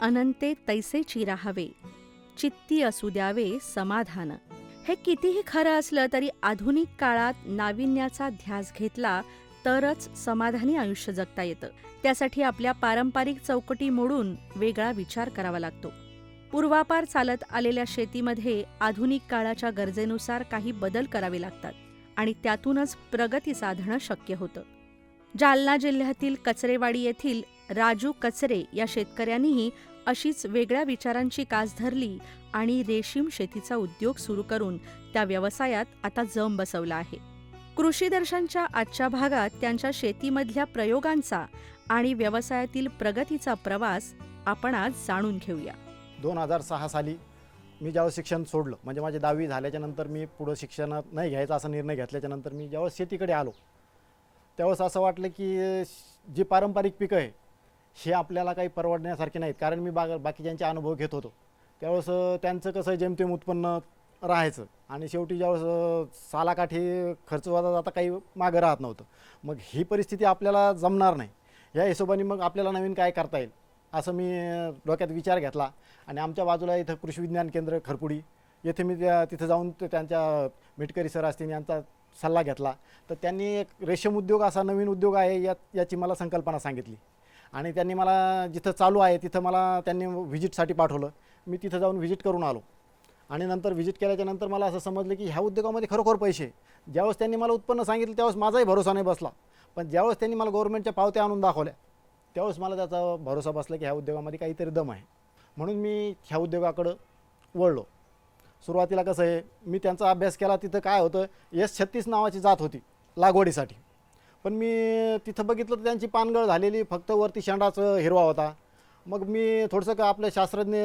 अनंते तैसे राहावे. चित्ती असू द्यावे समाधान. हे कितीही खरं असलं तरी आधुनिक काळात नाविन्याचा ध्यास घेतला तरच समाधानी आयुष्य जगता येतं. त्यासाठी आपल्या पारंपरिक चौकटी मोडून वेगळा विचार करावा लागतो. पूर्वापार चालत आलेल्या शेतीमध्ये आधुनिक काळाच्या गरजेनुसार काही बदल करावे लागतात आणि त्यातूनच प्रगती साधणं शक्य होतं. जालना जिल्ह्यातील कचरेवाडी येथील राजू कचरे या शेतकऱ्यांनीही अशीच वेगळ्या विचारांची कास धरली आणि रेशीम शेतीचा उद्योग सुरू करून त्या व्यवसायात आता जम बसवला आहे. कृषी दर्शनच्या आजच्या भागात त्यांच्या शेतीमधल्या प्रयोगांचा आणि व्यवसायातील प्रगतीचा प्रवास आपण आज जाणून घेऊया. दोन हजार सहा साली मी ज्यावेळेस शिक्षण सोडलं म्हणजे माझी दहावी झाल्याच्यानंतर मी पुढं शिक्षणात नाही घ्यायचा असा निर्णय घेतल्याच्यानंतर मी ज्यावेळेस शेतीकडे आलो त्यावेळेस असं वाटलं की जी पारंपरिक पिकं आहे हे आपल्याला काही परवडण्यासारखे नाहीत. कारण मी बाग बाकीच्यांचे अनुभव घेत होतो. त्यावेळेस त्यांचं कसं जेमतेम उत्पन्न राहायचं. आणि शेवटी ज्यावेळेस सालाकाठी खर्च वाजा जाता काही मागं राहत नव्हतं. मग ही परिस्थिती आपल्याला जमणार नाही. या हिशोबाने मग आपल्याला नवीन काय करता येईल असं मी डोक्यात विचार घेतला. आणि आमच्या बाजूला इथं कृषी विज्ञान केंद्र खरपुडी. येथे मी त्या तिथं जाऊन त्यांच्या मिटकरी सर असतील यांचा सल्ला घेतला. तर त्यांनी एक रेशम उद्योग असा नवीन उद्योग आहे या याची मला संकल्पना सांगितली. आणि त्यांनी मला जिथं चालू आहे तिथं मला त्यांनी व्हिजिटसाठी पाठवलं. मी तिथं जाऊन व्हिजिट करून आलो. आणि नंतर व्हिजिट केल्याच्यानंतर मला असं समजलं की ह्या उद्योगामध्ये खरोखर पैसे ज्यावेळेस त्यांनी मला उत्पन्न सांगितलं त्यावेळेस माझाही भरोसा नाही बसला. पण ज्यावेळेस त्यांनी मला गव्हर्नमेंटच्या पावत्या आणून दाखवल्या त्यावेळेस मला त्याचा भरोसा बसला की ह्या उद्योगामध्ये काहीतरी दम आहे. म्हणून मी ह्या उद्योगाकडं वळलो. सुरुवातीला कसं आहे मी त्यांचा अभ्यास केला तिथं काय होतं एस छत्तीस नावाची जात होती लागवडीसाठी. पण मी तिथं बघितलं तर त्यांची पानगळ झालेली फक्त वरती शेंडाचं हिरवा होता. मग मी थोडंसं का आपल्या शास्त्रज्ञ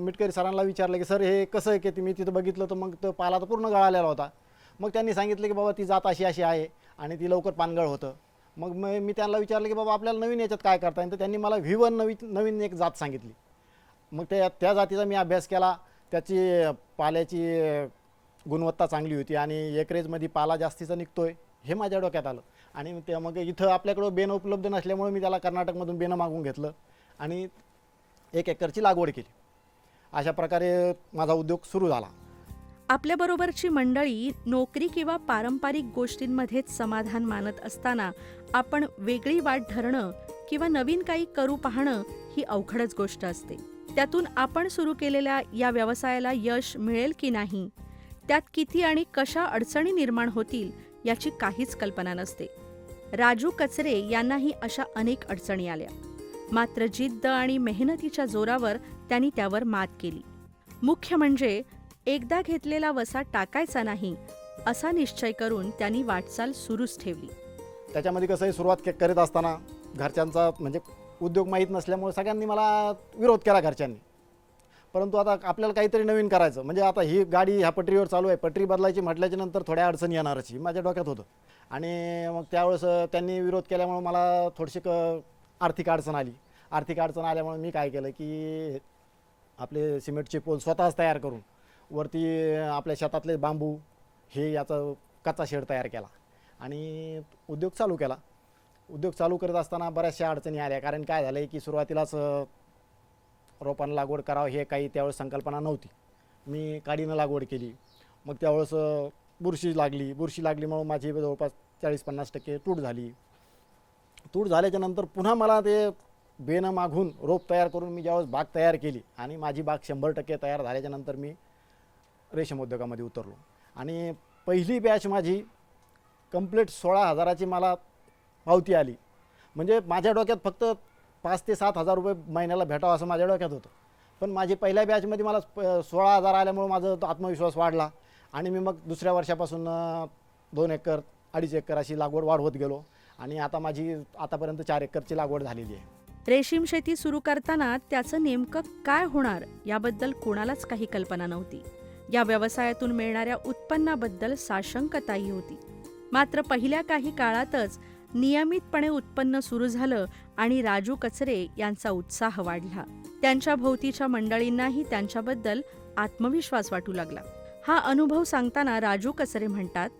मिटकरी सरांना विचारलं की सर हे कसं आहे की ते? मी तिथं बघितलं तर मग तो पाला तर पूर्ण गळालेला होता. मग त्यांनी सांगितलं की बाबा ती जात अशी अशी आहे आणि ती लवकर पानगळ होतं. मग म- मी त्यांना विचारलं की बाबा आपल्याला नवीन याच्यात काय करता येईल? तर त्यांनी मला व्ही वन नवीन नवीन एक जात सांगितली. मग त्या त्या जातीचा मी अभ्यास केला. त्याची पाल्याची गुणवत्ता चांगली होती आणि एकरेजमध्ये पाला जास्तीचा निघतो आहे हे माझ्या डोक्यात आलं. आणि ते मग इथं आपल्याकडं बेनं उपलब्ध नसल्यामुळे मी त्याला कर्नाटकमधून बेनं मागून घेतलं. आणि एक एकरची लागवड केली. अशा प्रकारे माझा उद्योग सुरू झाला. आपल्याबरोबरची मंडळी नोकरी किंवा पारंपरिक गोष्टींमध्येच समाधान मानत असताना आपण वेगळी वाट धरणं किंवा नवीन काही करू पाहणं ही अवघडच गोष्ट असते. त्यातून आपण सुरू केलेल्या या व्यवसायाला यश मिळेल की नाही? त्यात किती आणि कशा अडचणी निर्माण होतील? याची काहीच कल्पना नसते. राजू कचरे यांनाही अशा अनेक अडचणी आल्या. मात्र जिद्द आणि मेहनतीच्या जोरावर त्यांनी त्यावर मात केली. मुख्य म्हणजे एकदा घेतलेला वसा टाकायचा नाही असा निश्चय करून त्यांनी वाटचाल सुरूच ठेवली. त्याच्यामध्ये कसं सुरुवात करत करीत असताना घरच्यांचा म्हणजे उद्योग माहीत नसल्यामुळे सगळ्यांनी मला विरोध केला घरच्यांनी. परंतु आता आपल्याला काहीतरी नवीन करायचं. म्हणजे आता ही गाडी ह्या पटरीवर चालू आहे. पटरी बदलायची म्हटल्याच्या नंतर थोड्या अडचणी येणारच ही माझ्या डोक्यात होतं. आणि मग त्यावेळेस त्यांनी विरोध केल्यामुळे मला थोडीशी क आर्थिक अडचण आली. आर्थिक अडचण आल्यामुळे मी काय केलं की आपले सिमेंटचे पोल स्वतःच तयार करून वरती आपल्या शेतातले बांबू हे याचा कच्चा शेड तयार केला. आणि उद्योग चालू केला. उद्योग चालू करत असताना बऱ्याचशा अडचणी आल्या. कारण काय झालं आहे की सुरुवातीलाच रोपांना लागवड करावं हे काही त्यावेळेस संकल्पना नव्हती. मी काडीनं लागवड केली. मग त्यावेळेस बुरशी लागली. बुरशी लागलीमुळं माझी जवळपास चाळीस पन्नास टक्के तूट झाली. तूट झाल्याच्यानंतर पुन्हा मला ते बेनं मागून रोप तयार करून मी ज्यावेळेस बाग तयार केली आणि माझी बाग शंभर टक्के तयार झाल्याच्यानंतर मी रेशम उद्योगामध्ये उतरलो. आणि पहिली बॅच माझी कंप्लीट सोळा हजाराची मला पावती आली. म्हणजे माझ्या डोक्यात फक्त पाच ते सात हजार रुपये महिन्याला भेटावं असं माझ्या डोक्यात होतं. पण माझी पहिल्या बॅचमध्ये मला सोळा हजार आल्यामुळं माझा तो आत्मविश्वास वाढला. आणि मी मग दुसऱ्या वर्षापासून दोन एकर अडीच एकर अशी लागवड वाढवत गेलो. आणि आता माझी आतापर्यंत चार एकरची लागवड झालेली आहे. रेशीम शेती सुरू करताना त्याचं नेमकं काय होणार याबद्दल कोणालाच काही कल्पना नव्हती. या व्यवसायातून मिळणाऱ्या उत्पन्नाबद्दल साशंकताही होती. मात्र पहिल्या काही काळातच नियमितपणे उत्पन्न सुरू झालं आणि राजू कचरे यांचा उत्साह वाढला. त्यांच्या भोवतीच्या मंडळींनाही त्यांच्याबद्दल आत्मविश्वास वाटू लागला. हा अनुभव सांगताना राजू कचरे म्हणतात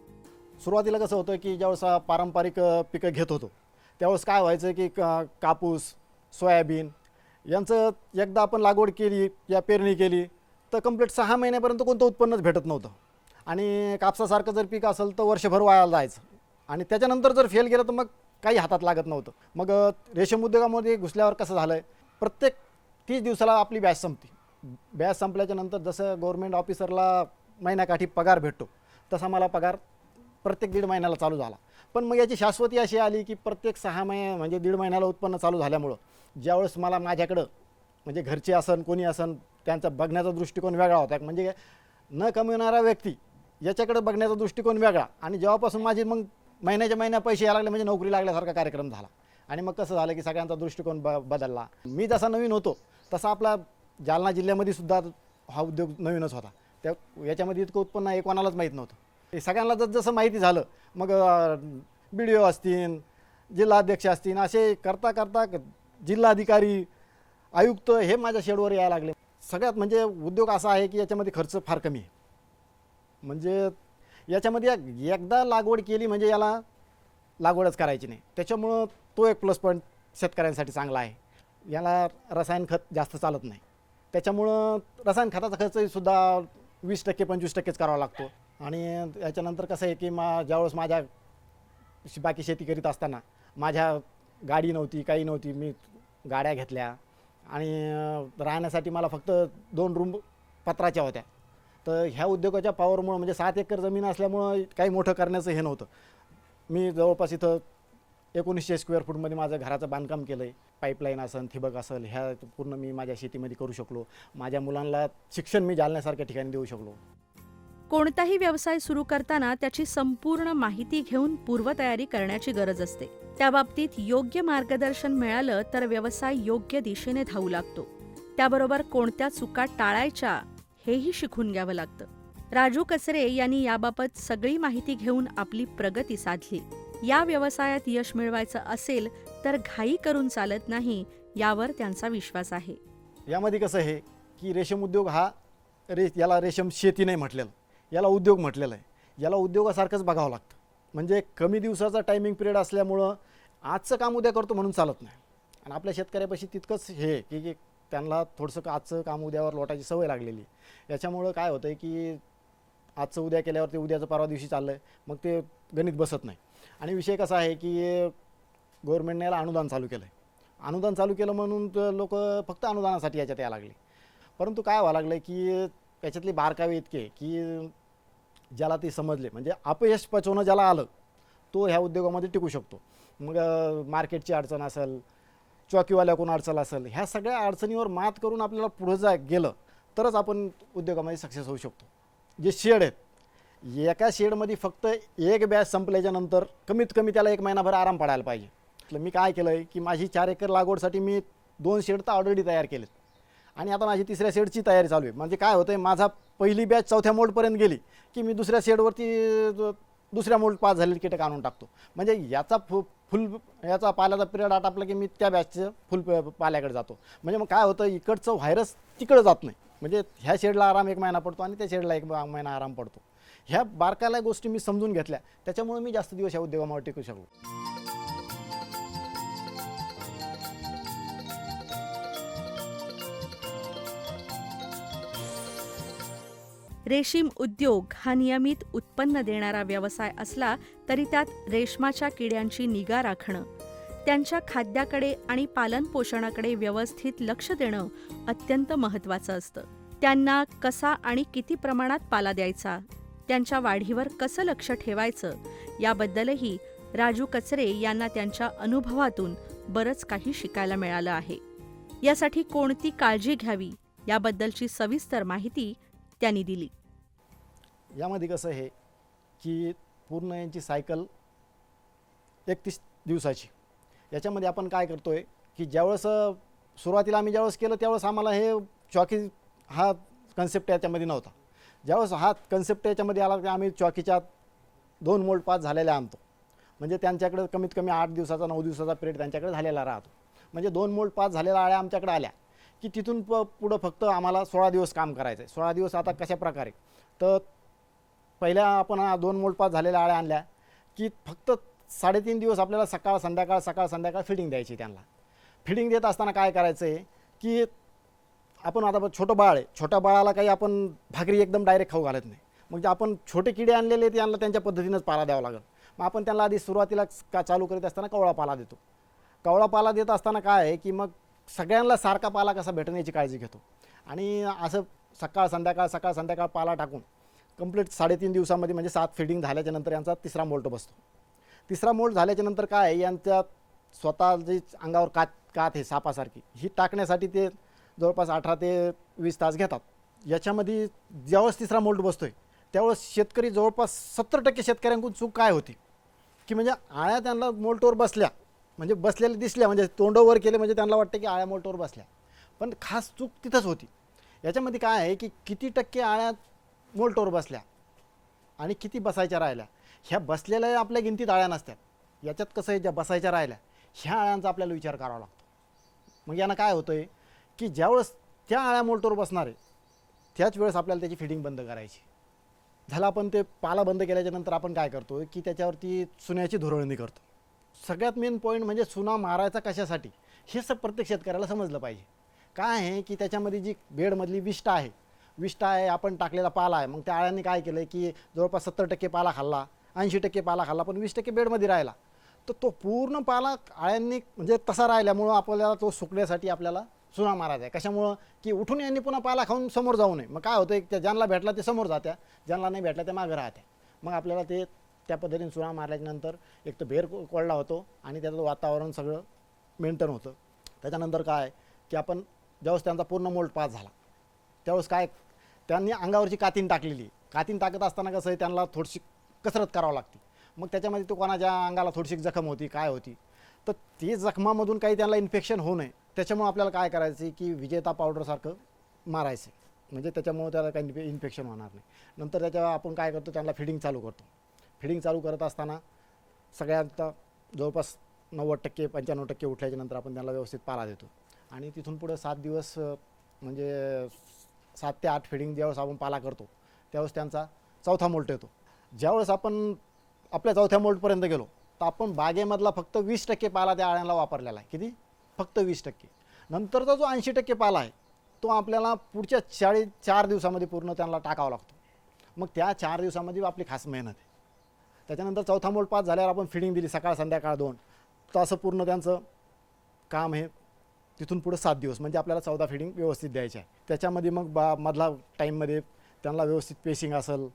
सुरुवातीला कसं होतं की ज्यावेळेस पारंपरिक पिकं घेत होतो त्यावेळेस काय व्हायचं की का- कापूस सोयाबीन यांचं एकदा आपण लागवड केली या पेरणी केली तर कंप्लीट सहा महिन्यापर्यंत कोणतं उत्पन्नच भेटत नव्हतं. आणि कापसासारखं जर पीक असेल तर वर्षभर वाया जायचं. आणि त्याच्यानंतर जर फेल गेलं तर मग काही हातात लागत नव्हतं. मग रेशम रेशीम उद्योगामध्ये घुसल्यावर कसं झालं आहे प्रत्येक तीस दिवसाला आपली बॅच संपते. बॅच संपल्याच्या नंतर जसं गव्हर्मेंट ऑफिसरला महिन्याकाठी पगार भेटतो तसा मला पगार प्रत्येक दीड महिन्याला चालू झाला. पण मग याची शाश्वती अशी आली की प्रत्येक सहा महिने म्हणजे दीड महिन्याला उत्पन्न चालू झाल्यामुळं ज्यावेळेस मला माझ्याकडं म्हणजे घरचे असन कोणी असन त्यांचा बघण्याचा दृष्टिकोन वेगळा होता. म्हणजे न कमविणारा व्यक्ती याच्याकडे बघण्याचा दृष्टिकोन वेगळा. आणि जेव्हापासून माझी मग महिन्याच्या महिन्या पैसे यायला लागले म्हणजे नोकरी लागल्यासारखा कार्यक्रम झाला. आणि मग कसं झालं की सगळ्यांचा दृष्टिकोन ब बदलला. मी जसा नवीन होतो तसा आपला जालना जिल्ह्यामध्ये सुद्धा हा उद्योग नवीनच होता. त्या याच्यामध्ये इतकं उत्पन्न एक कोणालाच माहीत नव्हतं. हे सगळ्यांना जस जसं माहिती झालं मग बी डी ओ असतील जिल्हाध्यक्ष असतील असे करता करता जिल्हाधिकारी आयुक्त हे माझ्या शेडवर यायला लागले. सगळ्यात म्हणजे उद्योग असा आहे की याच्यामध्ये खर्च फार कमी आहे. म्हणजे याच्यामध्ये एक- एकदा लागवड केली म्हणजे याला लागवडच करायची नाही. त्याच्यामुळं तो एक प्लस पॉईंट शेतकऱ्यांसाठी चांगला आहे. याला रसायन खत जास्त चालत नाही. त्याच्यामुळं रसायन खताचा खर्चसुद्धा वीस टक्के पंचवीस टक्केच करावा लागतो. आणि याच्यानंतर कसं आहे की मा ज्यावेळेस माझ्या बाकी शेती करीत असताना माझ्या गाडी नव्हती काही नव्हती मी गाड्या घेतल्या. आणि राहण्यासाठी मला फक्त दोन रूम पत्राच्या होत्या. तर ह्या उद्योगाच्या पॉवरमुळं म्हणजे सात एकर जमीन असल्यामुळं काही मोठं करण्याचं हे नव्हतं. मी जवळपास इथं एकोणीसशे स्क्वेअर फूटमध्ये माझं घराचं बांधकाम केलं आहे पाईपलाईन असेल ठिबक असेल ह्या पूर्ण मी माझ्या शेतीमध्ये करू शकलो. माझ्या मुलांना शिक्षण मी जालण्यासारख्या ठिकाणी देऊ शकलो. कोणताही व्यवसाय सुरू करताना त्याची संपूर्ण माहिती घेऊन पूर्वतयारी करण्याची गरज असते. त्या बाबतीत योग्य मार्गदर्शन मिळालं तर व्यवसाय योग्य दिशेने धावू लागतो. त्याबरोबर कोणत्या चुका टाळायच्या हेही शिकून घ्यावं लागतं. राजू कचरे यांनी याबाबत सगळी माहिती घेऊन आपली प्रगती साधली. या व्यवसायात यश मिळवायचं असेल तर घाई करून चालत नाही यावर त्यांचा विश्वास आहे. यामध्ये कसं आहे की रेशीम उद्योग हा रे याला रेशीम शेती नाही म्हटलेलं. याला उद्योग म्हटलेलं आहे. याला उद्योगासारखंच बघावं लागतं. म्हणजे कमी दिवसाचा टायमिंग पिरियड असल्यामुळं आजचं काम उद्या करतो म्हणून चालत नाही. आणि आपल्या शेतकऱ्यापाशी तितकंच हे की की त्यांना थोडंसं आजचं काम उद्यावर लोटायची सवय लागलेली. याच्यामुळं काय होतं आहे की आजचं उद्या केल्यावर ते उद्याचं परवा दिवशी चाललं आहे मग ते गणित बसत नाही. आणि विषय कसा आहे की गव्हर्नमेंटने याला अनुदान चालू केलं आहे अनुदान चालू केलं म्हणून लोक फक्त अनुदानासाठी याच्यात यायला लागले. परंतु काय व्हावं लागलं की याच्यातले बारकावे इतके की ज्याला ते समजले म्हणजे अपयश पचवणं ज्याला आलं तो ह्या उद्योगामध्ये टिकू शकतो. मग मार्केटची अडचण असेल चौकीवाल्याकडून अडचण असेल ह्या सगळ्या अडचणीवर मात करून आपल्याला पुढं जा गेलं तरच आपण उद्योगामध्ये सक्सेस होऊ शकतो. जे शेड आहेत एका शेडमध्ये फक्त एक बॅच संपल्याच्या नंतर कमीत कमी त्याला एक महिनाभर आराम पडायला पाहिजे. तर मी काय केलं आहे की माझी चार एकर लागवडसाठी मी दोन शेड तर ऑलरेडी तयार केलेत. आणि आता माझी तिसऱ्या शेडची तयारी चालू आहे. म्हणजे काय होतं आहे माझा पहिली बॅच चौथ्या मोडपर्यंत गेली की मी दुसऱ्या शेडवरती दुसऱ्या मोड पास झालेले कीटक आणून टाकतो. म्हणजे याचा फु फुल याचा पाल्याचा पिरियड आटापला की मी त्या बॅचचं फुल पाल्याकडे जातो. म्हणजे मग काय होतं इकडचं व्हायरस तिकडं जात नाही. म्हणजे ह्या शेडला आराम एक महिना पडतो आणि त्या शेडला एक महिना आराम पडतो. ह्या बारकाला गोष्टी मी समजून घेतल्या. त्याच्यामुळे मी जास्त दिवस या उद्योगामध्ये टिकू शकलो. रेशीम उद्योग हा नियमित उत्पन्न देणारा व्यवसाय असला तरी त्यात रेशमाच्या किड्यांची निगा राखणं त्यांच्या खाद्याकडे आणि पालनपोषणाकडे व्यवस्थित लक्ष देणं अत्यंत महत्त्वाचं असतं. त्यांना कसा आणि किती प्रमाणात पाला द्यायचा त्यांच्या वाढीवर कसं लक्ष ठेवायचं याबद्दलही राजू कचरे यांना त्यांच्या अनुभवातून बरंच काही शिकायला मिळालं आहे. यासाठी कोणती काळजी घ्यावी याबद्दलची सविस्तर माहिती त्यांनी दिली. यामध्ये कसं आहे की पूर्ण यांची सायकल एकतीस दिवसाची. याच्यामध्ये आपण काय करतो आहे की ज्यावेळेस सुरुवातीला आम्ही ज्यावेळेस केलं त्यावेळेस आम्हाला हे चॉकी हा कन्सेप्ट याच्यामध्ये नव्हता. ज्यावेळेस हा कन्सेप्ट याच्यामध्ये आला की आम्ही चॉकीच्या दोन मोल्ड पास झालेल्या आणतो. म्हणजे त्यांच्याकडे कमीत कमी आठ दिवसाचा नऊ दिवसाचा पिरियड त्यांच्याकडे झालेला राहतो. म्हणजे दोन मोल्ड पास झालेल्या आळ्या आमच्याकडे आल्या. की तिथून प पुढं फक्त आम्हाला सोळा दिवस काम करायचं आहे सोळा दिवस आता कशा प्रकारे? तर पहिल्या आपण दोन मोल्ड झालेल्या आळ्या आणल्या की फक्त साडेतीन दिवस आपल्याला सकाळ संध्याकाळ सकाळ संध्याकाळ फिडिंग द्यायची त्यांना. फिडिंग देत असताना काय करायचं आहे की आपण आता छोटं बाळ आहे. छोट्या बाळाला काही आपण भाकरी एकदम डायरेक्ट खाऊ घालत नाही. मग जे आपण छोटे किडे आणलेले ते त्यांना त्यांच्या पद्धतीनंच पाला द्यावा लागेल. मग आपण त्यांना आधी सुरुवातीला का चालू करीत असताना कवळा पाला देतो. कवळा पाला देत असताना काय आहे की मग सगळ्यांना सारखा पाला कसा भेटण्याची काळजी घेतो. आणि असं सकाळ संध्याकाळ सकाळ संध्याकाळ पाला टाकून कंप्लीट साडेतीन दिवसामध्ये म्हणजे सात फिडिंग झाल्याच्यानंतर यांचा तिसरा मोल्ट बसतो. तिसरा मोल्ट झाल्याच्यानंतर काय आहे, यांच्या स्वतः जे अंगावर कात कात हे सापासारखी ही टाकण्यासाठी ते जवळपास अठरा ते वीस तास घेतात. याच्यामध्ये ज्यावेळेस तिसरा मोल्ट बसतोय त्यावेळेस शेतकरी जवळपास सत्तर टक्के शेतकऱ्यांकडून चूक काय होती? की म्हणजे आळ्या त्यांना मोल्टवर बसल्या म्हणजे बसलेल्या दिसल्या म्हणजे तोंडावर केले म्हणजे त्यांना वाटतं की आळ्या मोल्टवर बसल्या. पण खास चूक तिथंच होती. याच्यामध्ये काय आहे की किती टक्के आळ्या मोल्टवर बसल्या आणि किती बसायच्या राहिल्या. ह्या बसलेल्या आपल्या गिनतीत आळ्या नसतात याच्यात कसं आहे ज्या बसायच्या राहिल्या ह्या आळ्यांचा आपल्याला विचार करावा लागतो. मग यानं काय होतं आहे की ज्यावेळेस त्या आळ्या मोल्टवर बसणार आहे त्याच वेळेस आपल्याला त्याची फिडिंग बंद करायची. झालं आपण ते पाला बंद केल्याच्यानंतर आपण काय करतो की त्याच्यावरती चुन्याची धुरळणी करतो. सगळ्यात मेन पॉईंट म्हणजे चुना मारायचा कशासाठी? हे स प्रत्येक शेतकऱ्याला समजलं पाहिजे. काय आहे की त्याच्यामध्ये जी बेडमधली विष्ठा आहे विष्ठा आहे आपण टाकलेला पाला आहे मग त्या आळ्याने काय केलं की जवळपास सत्तर टक्के पाला खाल्ला ऐंशी टक्के पाला खाल्ला पण वीस टक्के बेडमध्ये राहिला. तर तो पूर्ण पाला आळ्यांनी म्हणजे तसा राहिल्यामुळं आपल्याला तो सुकण्यासाठी आपल्याला चुना मारायचा आहे. कशामुळं? की उठून यांनी पुन्हा पाला खाऊन समोर जाऊ नये. मग काय होतं त्या ज्यांना भेटला ते समोर जात्या ज्यांना नाही भेटला ते मागं राहत्या. मग आपल्याला ते त्या पद्धतीने चुना मारल्याच्यानंतर एक तर भेर कोळला होतो आणि त्याचं वातावरण सगळं मेंटेन होतं. त्याच्यानंतर काय? की आपण ज्यावेळेस त्यांचा पूर्ण मोल्ड पास झाला त्यावेळेस काय? त्यांनी अंगावरची कातीन टाकलेली. कातीन टाकत असताना कसं आहे? त्यांना थोडीशी कसरत करावं लागते. मग त्याच्यामध्ये तो कोणाच्या अंगाला थोडीशी जखम होती काय होती? तर ती जखमामधून काही त्यांना इन्फेक्शन होऊ नये. त्याच्यामुळे आपल्याला काय करायचं की विजेता पावडरसारखं मारायचं म्हणजे त्याच्यामुळे त्याला काही इन्फेक्शन होणार नाही. नंतर त्याच्या आपण काय करतो? त्यांना फिडिंग चालू करतो. फिडिंग चालू करत असताना सगळ्यांत जवळपास नव्वद टक्के पंच्याण्णव टक्के उठल्याच्या नंतर आपण त्यांना व्यवस्थित पाला देतो. आणि तिथून पुढं सात दिवस म्हणजे सात ते आठ फिडिंग ज्यावेळेस आपण पाला करतो त्यावेळेस त्यांचा चौथा मोल्ट येतो. ज्यावेळेस आपण आपल्या चौथ्या मोल्टपर्यंत गेलो तर आपण बागेमधला फक्त वीस टक्के पाला त्या आळ्याला वापरलेला आहे. किती? फक्त वीस टक्के. नंतरचा जो ऐंशी टक्के पाला आहे तो आपल्याला पुढच्या चाळीस चार दिवसामध्ये पूर्ण त्यांना टाकावा लागतो. मग त्या चार दिवसामध्ये आपली खास मेहनत आहे. त्याच्यानंतर चौथा मोल पास झाल्यावर आपण फिडिंग दिली सकाळ संध्याकाळ दोन. तर असं पूर्ण त्यांचं काम आहे तिथून पुढे सात दिवस. म्हणजे आपल्याला चौदा फिडिंग व्यवस्थित द्यायची आहे. त्याच्यामध्ये मग बा मधला टाईममध्ये त्यांना व्यवस्थित पेशिंग असेल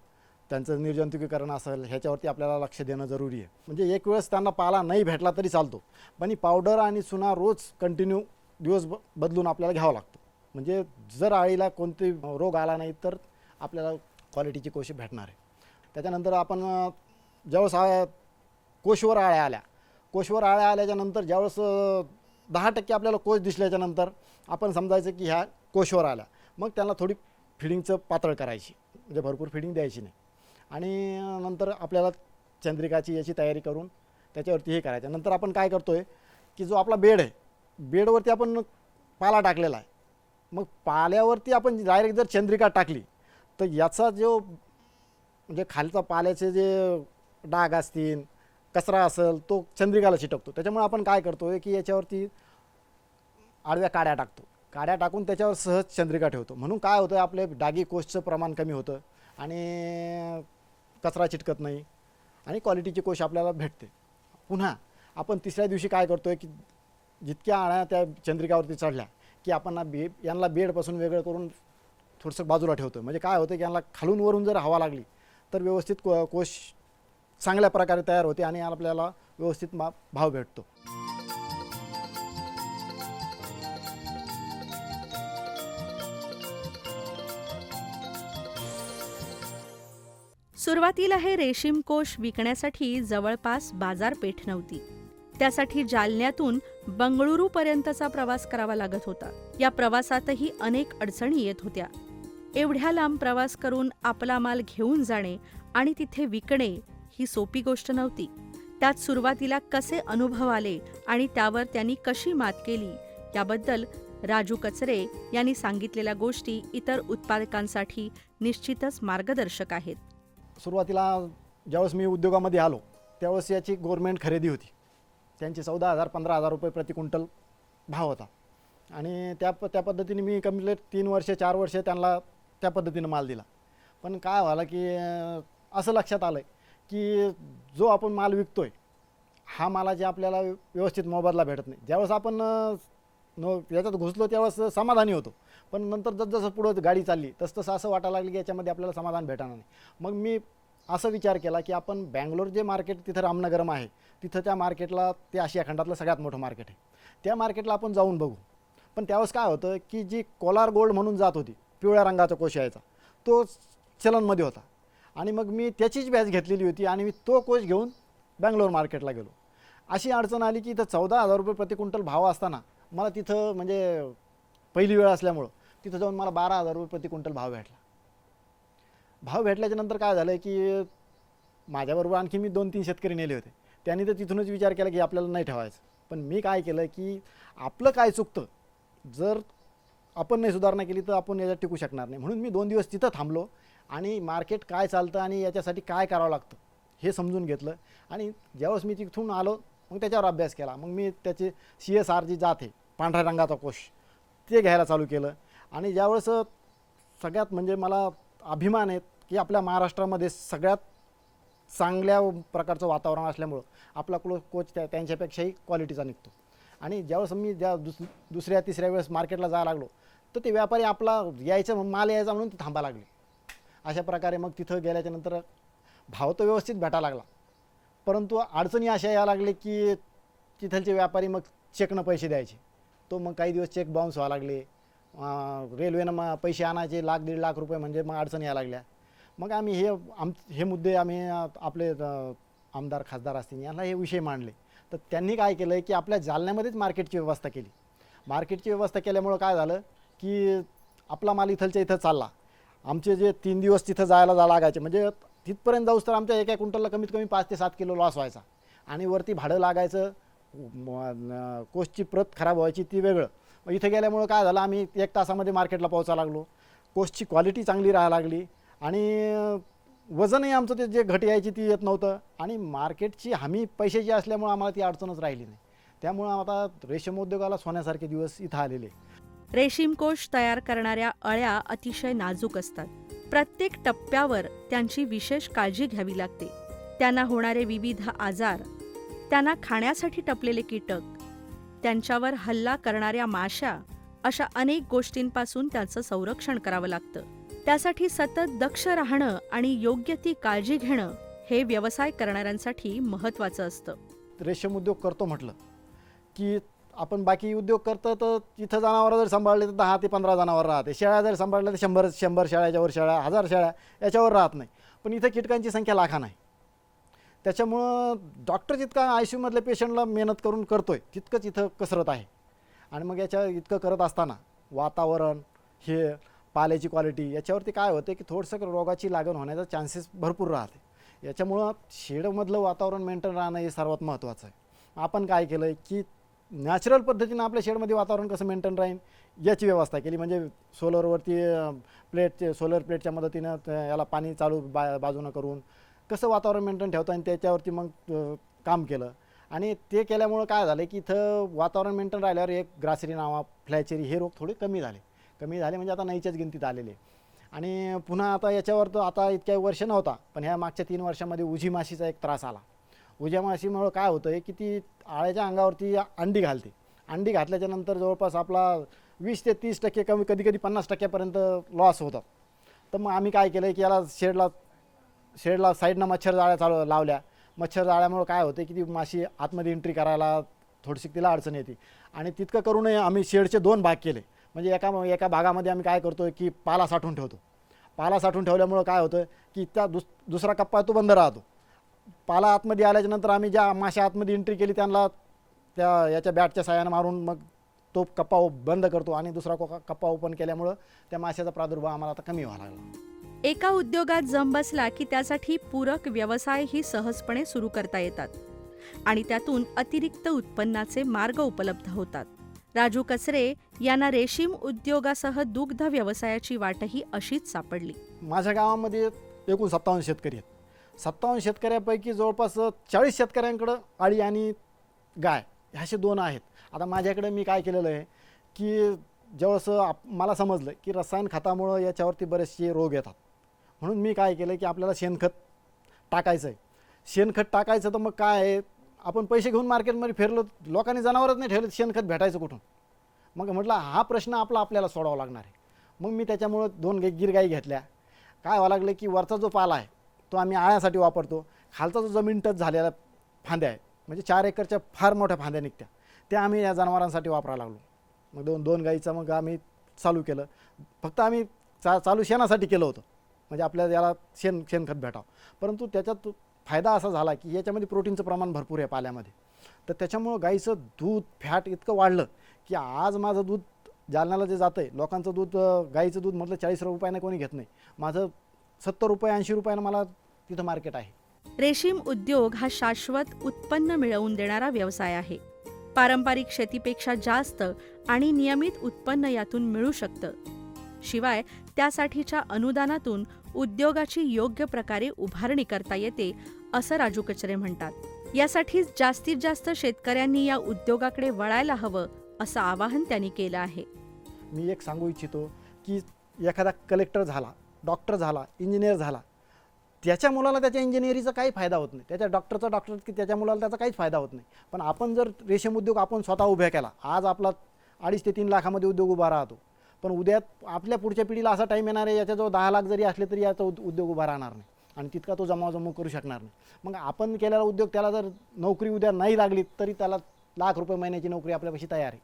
त्यांचं निर्जंतुकीकरण असेल ह्याच्यावरती आपल्याला लक्ष देणं जरुरी आहे. म्हणजे एक वेळेस त्यांना पाला नाही भेटला तरी चालतो. पण ही पावडर आणि चुना रोज कंटिन्यू दिवस ब बदलून आपल्याला घ्यावा लागतो. म्हणजे जर आळीला कोणते रोग आला नाही तर आपल्याला क्वालिटीची कोशी भेटणार आहे. त्याच्यानंतर आपण ज्यावेळेस आ- कोशवर आळ्या आल्या. कोशवर आळ्या आल्याच्यानंतर ज्यावेळेस दहा टक्के आपल्याला कोश दिसल्याच्यानंतर आपण समजायचं की ह्या कोशवर आल्या. मग त्यांना थोडी फिडिंगचं पातळ करायची. म्हणजे भरपूर फिडिंग द्यायची नाही. आणि नंतर आपल्याला चंद्रिकाची याची तयारी करून त्याच्यावरती हे करायचं. नंतर आपण काय करतो आहे की जो आपला बेड आहे बेडवरती आपण पाला टाकलेला आहे. मग पाल्यावरती आपण डायरेक्ट जर चंद्रिका टाकली तर याचा जो म्हणजे खालचा पाल्याचे जे डाग असतील कचरा असेल तो चंद्रिकाला चिटकतो. त्याच्यामुळे आपण काय करतो आहे की याच्यावरती आडव्या काड्या टाकतो. काड्या टाकून त्याच्यावर सहज चंद्रिका ठेवतो. म्हणून काय होतं आपले डागी कोषचं प्रमाण कमी होतं आणि कचरा चिटकत नाही आणि क्वालिटीची कोश आपल्याला भेटते. पुन्हा आपण तिसऱ्या दिवशी काय करतो आहे की जितक्या आळ्या त्या चंद्रिकावरती चढल्या की आपण ना बे यांना बेडपासून वेगळं करून थोडंसं बाजूला ठेवतो म्हणजे काय होतं की यांना खालून वरून जर हवा लागली तर व्यवस्थित को कोश चांगल्या प्रकारे तयार होते आणि आपल्याला व्यवस्थित मा भाव भेटतो. सुरुवातीला हे रेशीम कोश विकण्यासाठी जवळपास बाजारपेठ नव्हती. त्यासाठी जालन्यातून बंगळुरूपर्यंतचा प्रवास करावा लागत होता. या प्रवासातही अनेक अडचणी येत होत्या. एवढ्या लांब प्रवास करून आपला माल घेऊन जाणे आणि तिथे विकणे ही सोपी गोष्ट नव्हती. त्यात सुरुवातीला कसे अनुभव आले आणि त्यावर त्यांनी कशी मात केली याबद्दल राजू कचरे यांनी सांगितलेल्या गोष्टी इतर उत्पादकांसाठी निश्चितच मार्गदर्शक आहेत. सुरुवातीला ज्यावेळेस मी उद्योगामध्ये आलो त्यावेळेस याची गव्हर्मेंट खरेदी होती. त्यांची चौदा हजार पंधरा हजार रुपये प्रति क्विंटल भाव होता. आणि त्या प त्या पद्धतीने मी कंप्लीट तीन वर्ष चार वर्ष त्यांना त्या पद्धतीनं माल दिला. पण काय व्हालं की असं लक्षात आलं आहे की जो आपण माल विकतो आहे हा मालाची आपल्याला व्यवस्थित मोबदला भेटत नाही. ज्यावेळेस आपण न याच्यात घुसलो त्यावेळेस समाधानी होतो. पण नंतर जसजसं पुढं गाडी चालली तसतसं असं वाटायला लागलं की याच्यामध्ये आपल्याला समाधान भेटणार नाही. मग मी असा विचार केला की आपण बँगलोर जे मार्केट तिथं रामनगरम आहे तिथं त्या मार्केटला ते आशिया खंडातलं सगळ्यात मोठं मार्केट आहे. त्या मार्केटला आपण जाऊन बघू. पण त्यावेळेस काय होतं की जी कोलार गोल्ड म्हणून जात होती पिवळ्या रंगाचा कोश यायचा तो चलनमध्ये होता. आणि मग मी त्याचीच बॅच घेतलेली होती आणि मी तो कोच घेऊन बँगलोर मार्केटला गेलो. अशी अडचण आली की इथं चौदा हजार रुपये प्रति क्विंटल भाव असताना मला तिथं म्हणजे पहिली वेळ असल्यामुळं तिथं जाऊन मला बारा हजार रुपये प्रति क्विंटल भाव भेटला. भाव भेटल्याच्या नंतर काय झालं की माझ्याबरोबर आणखी मी दोन तीन शेतकरी नेले होते. त्यांनी तर तिथूनच विचार केला की आपल्याला नाही ठेवायचं. पण मी काय केलं की आपलं काय चुकतं जर आपण नाही सुधारणा केली तर आपण याच्यात टिकू शकणार नाही. म्हणून मी दोन दिवस तिथं थांबलो. आणि मार्केट काय चालतं आणि याच्यासाठी काय करावं लागतं हे समजून घेतलं. आणि ज्यावेळेस मी तिथून आलो मग त्याच्यावर अभ्यास केला. मग मी त्याचे सी एस आर जी जात आहे पांढऱ्या रंगाचा कोश ते घ्यायला चालू केलं. आणि ज्यावेळेस सगळ्यात म्हणजे मला अभिमान आहे की आपल्या महाराष्ट्रामध्ये सगळ्यात चांगल्या प्रकारचं वातावरण असल्यामुळं आपला क्लो कोच त्या त्यांच्यापेक्षाही क्वालिटीचा निघतो. आणि ज्यावेळेस मी ज्या दुस दुसऱ्या तिसऱ्या वेळेस मार्केटला जायला लागलो तर ते व्यापारी आपला यायचं माल यायचा म्हणून ते थांबा लागले. अशा प्रकारे मग तिथं गेल्याच्यानंतर भाव तर व्यवस्थित भेटायला लागला. परंतु अडचणी अशा यायला लागले की तिथलचे व्यापारी मग चेकनं पैसे द्यायचे. तो मग काही दिवस चेक बाउन्स व्हायला लागले. रेल्वेनं मग पैसे आणायचे लाख दीड लाख रुपये म्हणजे मग अडचणी यायला लागल्या. मग आम्ही हे आम हे मुद्दे आम्ही आपले आमदार खासदार असतील यांना हे विषय मांडले. तर त्यांनी काय केलं आहे की आपल्या जालन्यामध्येच मार्केटची व्यवस्था केली. मार्केटची व्यवस्था केल्यामुळं काय झालं की आपला माल इथलच्या इथं चालला. आमचे जे तीन दिवस तिथं जायला जा लागायचे म्हणजे तिथपर्यंत जाऊस तर आमच्या एका क्विंटलला कमीत कमी पाच ते सात किलो लॉस व्हायचा. आणि वरती भाडं लागायचं कोसची प्रत खराब व्हायची ती वेगळं. मग इथं गेल्यामुळं काय झालं आम्ही एक तासामध्ये मार्केटला पोहोचायला लागलो. कोसची क्वालिटी चांगली राहायला लागली. आणि वजनही आमचं ते जे घट यायची ती येत नव्हतं. आणि मार्केटची हमी पैशाची असल्यामुळं आम्हाला ती अडचणच राहिली नाही. त्यामुळं आता रेशम उद्योगाला सोन्यासारखे दिवस इथं आलेले. रेशीम कोश तयार करणाऱ्या अळ्या अतिशय नाजूक असतात. प्रत्येक टप्प्यावर त्यांची विशेष काळजी घ्यावी लागते. त्यांना होणारे विविध आजार त्यांना खाण्यासाठी टपलेले कीटक त्यांच्यावर हल्ला करणाऱ्या माशा अशा अनेक गोष्टींपासून त्यांचं संरक्षण करावं लागतं. त्यासाठी सतत दक्ष राहणं आणि योग्य ती काळजी घेणं हे व्यवसाय करणाऱ्यांसाठी महत्त्वाचं असतं. रेशीम उद्योग करतो म्हटलं की आपण बाकी उद्योग करतो तर तिथं जनावरं जर सांभाळले तर दहा ते पंधरा जनावर राहते. शेळ्या जर सांभाळल्या तर शंभर शंभर शेळ्याच्यावर शेळ्या हजार शेळ्या याच्यावर राहत नाही. पण इथं कीटकांची संख्या लाखा नाही. त्याच्यामुळं डॉक्टर जितका आय सी यूमधल्या पेशंटला मेहनत करून करतो आहे तितकंच इथं कसरत आहे. आणि मग याच्या इतकं करत असताना वातावरण हे पाल्याची क्वालिटी याच्यावरती काय होते की थोडंसं रोगाची लागण होण्याचा चान्सेस भरपूर राहते. याच्यामुळं शेडमधलं वातावरण मेंटेन राहणं हे सर्वात महत्त्वाचं आहे. आपण काय केलं आहे की नॅचरल पद्धतीनं आपल्या शेडमध्ये वातावरण कसं मेंटेन राहील याची व्यवस्था केली. म्हणजे सोलरवरती प्लेट सोलर प्लेटच्या मदतीनं याला पाणी चालू बा बाजूनं करून कसं वातावरण मेंटेन ठेवता आणि त्याच्यावरती मग काम केलं. आणि ते केल्यामुळं काय झालं की इथं वातावरण मेंटेन राहिल्यावर एक ग्रासरी नावा फ्लॅचेरी हे रोग थोडे कमी झाले. कमी झाले म्हणजे आता नाहीच्याच गिनतीत आलेले. आणि पुन्हा आता याच्यावर तर आता इतक्या वर्ष नव्हता पण ह्या मागच्या तीन वर्षामध्ये उजी माशीचा एक त्रास आला. उज्या माशीमुळं काय होतं आहे की ती आळ्याच्या अंगावरती अंडी घालते. अंडी घातल्याच्यानंतर जवळपास आपला वीस ते तीस टक्के कमी कधी कधी पन्नास टक्क्यापर्यंत लॉस होतात तर मग आम्ही काय केलं की याला शेडला शेडला साईडनं मच्छर जाळ्या चालू लावल्या. मच्छर जाळ्यामुळं काय होते की ती माशी आतमध्ये एंट्री करायला थोडीशी तिला अडचण येते. आणि तितकं करूनही आम्ही शेडचे दोन भाग केले. म्हणजे एका एका भागामध्ये आम्ही काय करतो की पाला साठवून ठेवतो. पाला साठवून ठेवल्यामुळं काय होतं की त्या दुस दुसरा कप्पा तो बंद राहतो. पाला आतमध्ये आल्याच्यानंतर आम्ही ज्या माश्या आतमध्ये एंट्री केली त्यांना त्या याच्या बॅटच्या साह्यानं मारून मग तो कप्पा बंद करतो आणि दुसरा कोका- कप्पा ओपन केल्यामुळं त्या माश्याचा प्रादुर्भाव आम्हाला आता कमी व्हायला लागला. एका उद्योगात जम बसला की त्यासाठी पूरक व्यवसायही सहजपणे सुरू करता येतात. आणि त्यातून अतिरिक्त उत्पन्नाचे मार्ग उपलब्ध होतात. राजू कचरे यांना रेशीम उद्योगासह दुग्ध व्यवसायाची वाटही अशीच सापडली. माझ्या गावामध्ये एकूण सत्तावन्न शेतकरी आहेत. सत्तावन्न शेतकऱ्यापैकी जवळपास चाळीस शेतकऱ्यांकडं आळी आणि गाय असे दोन आहेत. आता माझ्याकडे मी काय केलेलं आहे की ज्यावेळेस आप मला समजलं की रसायन खतामुळं याच्यावरती बरेचसे रोग येतात. म्हणून मी काय केलं की आपल्याला शेणखत टाकायचं आहे शेणखत टाकायचं तर मग काय आहे? आपण पैसे घेऊन मार्केटमध्ये फिरलो लोकांनी जनावरच नाही ठेवलं शेणखत भेटायचं कुठून? मग म्हटलं हा प्रश्न आपला आपल्याला सोडावा लागणार आहे. मग मी त्याच्यामुळं दोन गिरगाई घेतल्या. काय व्हावं लागलं की वरचा जो पाला आहे तो आम्ही आळ्यासाठी वापरतो. खालचा जो जमीन टच झालेला फांद्या आहे म्हणजे चार एकरच्या फार मोठ्या फांद्या निघत्या त्या आम्ही या जनावरांसाठी वापरायला लागलो. मग दोन दोन गाईचं मग आम्ही चालू केलं. फक्त आम्ही चा चालू शेणासाठी केलं होतं. म्हणजे आपल्याला याला शेण शेणखत भेटावं. परंतु त्याच्यात फायदा असा झाला की याच्यामध्ये प्रोटीनचं प्रमाण भरपूर आहे पाल्यामध्ये. तर त्याच्यामुळं गाईचं दूध फॅट इतकं वाढलं की आज माझं दूध जालन्याला जे जातं आहे लोकांचं दूध गाईचं दूध म्हटलं चाळीस रुपयाने कोणी घेत नाही. माझं सत्तर रुपये ऐंशी रुपयानं मला तिथं मार्केट आहे. रेशीम उद्योग हा शाश्वत उत्पन्न मिळवून देणारा व्यवसाय आहे. पारंपरिक शेतीपेक्षा जास्त आणि नियमित उत्पन्न यातून मिळू शकतं. शिवाय त्यासाठीच्या अनुदानातून उद्योगाची योग्य प्रकारे उभारणी करता येते असं राजू कचरे म्हणतात. यासाठी जास्तीत जास्त शेतकऱ्यांनी या उद्योगाकडे वळायला हवं असं आवाहन त्यांनी केलं आहे. मी एक सांगू इच्छितो की एखादा कलेक्टर झाला डॉक्टर झाला इंजिनियर झाला त्याच्या मुलाला त्याच्या इंजिनिअरीचा काही फायदा होत नाही. त्याच्या डॉक्टरचा डॉक्टर की त्याच्या मुलाला त्याचा काहीच फायदा होत नाही. पण आपण जर रेशीम उद्योग आपण स्वतः उभ्या केला आज आपला अडीच ते तीन लाखामध्ये उद्योग उभा राहतो. पण उद्या आपल्या पुढच्या पिढीला असा टाईम येणार आहे याच्याजवळ दहा लाख जरी असले तरी याचा उद्योग उभा राहणार नाही. आणि तितका तो जमावजमव करू शकणार नाही. मग आपण केलेला उद्योग त्याला जर नोकरी उद्या नाही लागली तरी त्याला लाख रुपये महिन्याची नोकरी आपल्यापाशी तयार आहे.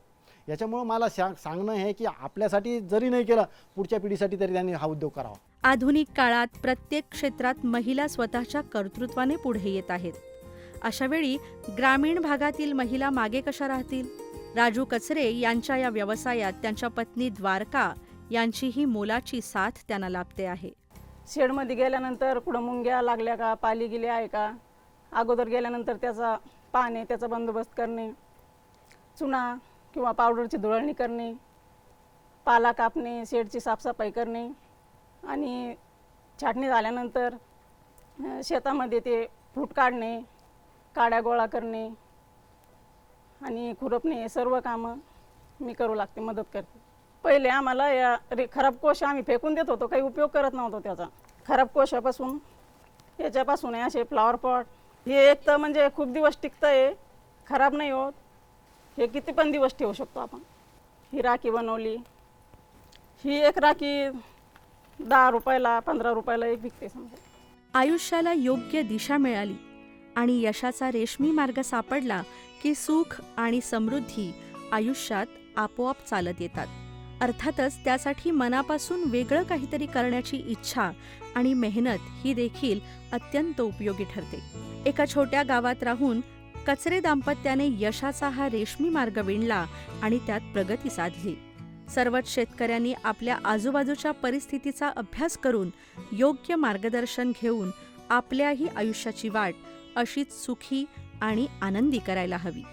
याच्यामुळं मला सांग सांगणं आहे की आपल्यासाठी जरी नाही केलं पुढच्या पिढीसाठी तरी त्यांनी हा उद्योग करावा. आधुनिक काळात प्रत्येक क्षेत्रात महिला स्वतःच्या कर्तृत्वाने पुढे येत आहेत. अशा वेळी ग्रामीण भागातील महिला मागे कशा राहतील? राजू कचरे यांच्या या व्यवसायात त्यांच्या पत्नी द्वारका यांचीही मोलाची साथ त्यांना लाभते आहे. शेडमध्ये गेल्यानंतर कुठं मुंग्या लागल्या का? पाली गेली आहे का? अगोदर गेल्यानंतर त्याचा पाणी त्याचा बंदोबस्त करणे चुना किंवा पावडरची धुळणी करणे पाला कापणे शेडची साफसफाई करणे आणि छाटणी झाल्यानंतर शेतामध्ये ते फूट काढणे काड्या गोळा करणे आणि खुरपणे हे सर्व कामं मी करू लागते मदत करते. पहिले आम्हाला या रे खराब कोश आम्ही फेकून देत होतो काही उपयोग करत नव्हतो त्याचा. खराब कोशापासून याच्यापासून असे फ्लॉवर पॉट हे एक तर म्हणजे खूप दिवस टिकतं आहे खराब नाही होत. हे किती पण दिवस ठेवू शकतो आपण. ही राखी बनवली. ही एक राखी दहा रुपयाला पंधरा रुपयाला एक विकते समजा. आयुष्याला योग्य दिशा मिळाली आणि यशाचा रेशमी मार्ग सापडला की सुख आणि समृद्धी आयुष्यात आपोआप चालत येतात. अर्थातच त्यासाठी मनापासून वेगळं काहीतरी करण्याची इच्छा आणि मेहनत ही देखील अत्यंत उपयोगी ठरते. एका छोट्या गावात राहून कचरे दाम्पत्याने यशाचा हा रेशमी मार्ग विणला आणि त्यात प्रगती साधली. सर्वच शेतकऱ्यांनी आपल्या आजूबाजूच्या परिस्थितीचा अभ्यास करून योग्य मार्गदर्शन घेऊन आपल्याही आयुष्याची वाट अशीच सुखी आणि आनंदी करायला हवी.